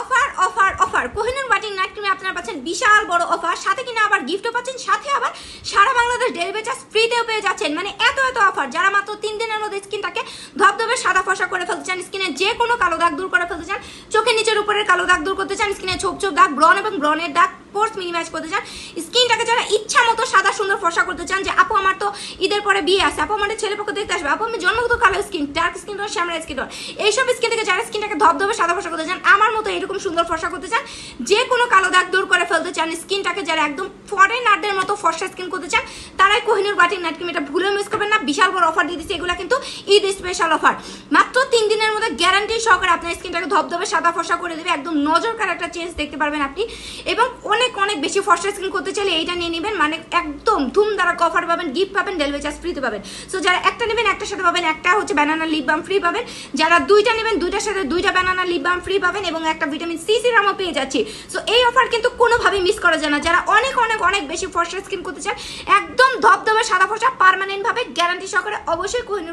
Offer offer offer. Kohinoor whitening night ক্রিমে আপনারা পাচ্ছেন বিশাল বড় অফার। সাথে কিনা আবার গিফটও পাচ্ছেন, সাথে আবার সারা বাংলাদেশ ডেলিভারি চার্জ ফ্রিতেও পেয়ে যাচ্ছেন। মানে এত এত অফার। যারা মাত্র তিন দিনের মধ্যে সাদা ফসা করে ফেলতে চান, স্কিনে যে কোনো কালো দাগ দূর করে ফেলতে চান, চোখের নিচের উপরের কালো দাগ দূর করতে চান, স্কিনে ছোপ ছোপ দাগ ব্রন এবং ব্রনের দাগ পোর্স মিনিমাইজ করতে চান, স্কিনটাকে যারা ইচ্ছা মতো সাদা সুন্দর ফসা করতে চান যে, আপু, আমার তো ঈদের পরে বিয়ে আছে, আপু আমার ছেলে পক্ষ দেখতে আসবে, আপু, আমি জন্মগত কালো স্কিন ডার্ক স্কিন টোন শ্যামলা স্কিন টোন এইসব স্কিন থেকে যারা স্কিনটাকে ধবধবে, সাদা ফসা করতে চান, আমার মতো এরকম সুন্দর ফসা করতে চান, যে কোনো কালো দাগ দূর করে ফেলতে চান, স্কিনটাকে যারা একদম ফরেন আর্টের মতো ফর্সা স্কিন করতে চান, তারাই কোহিনুর বাটির নাইট ক্রিম এটা ভুলেও মিস করবেন না, বিশাল বড় অফার দিয়ে দিচ্ছে, এগুলো কিন্তু ঈদ স্পেশাল অফার মাত্র তিন দিনের মধ্যে গ্যারান্টি সহকারে আপনার স্কিনটাকে ধবধবে, সাদা ফসা করে দেবে, একদম নজর কার একটা চেঞ্জ দেখতে পারবেন আপনি। এবং অনেক অনেক বেশি ফর্সা স্কিন করতে চাইলে এইটা নিয়ে নেবেন মানে একদম ধুম দ্বারা কভার পাবেন গিফট পাবেন ডেলিভারি চার্জ ফ্রিতে পাবেন। সো যারা একটা নেবেন একটার সাথে পাবেন, একটা হচ্ছে ব্যানানা লিপ বাম ফ্রি পাবেন। যারা দুইটা নেবেন, দুইটার সাথে দুইটা ব্যানানা লিপ বাম ফ্রি পাবেন এবং একটা ভিটামিন সি সিরামও পেয়ে যাচ্ছি। সো এই অফার কিন্তু কোনোভাবেই মিস করা যায় না। যারা অনেক অনেক অনেক বেশি ফর্সা স্কিন করতে চান, একদম ধবধবে, সাদা ফসা পার্মানেন্ট ভাবে গ্যারান্টি সহকারে অবশ্যই কোহিনুর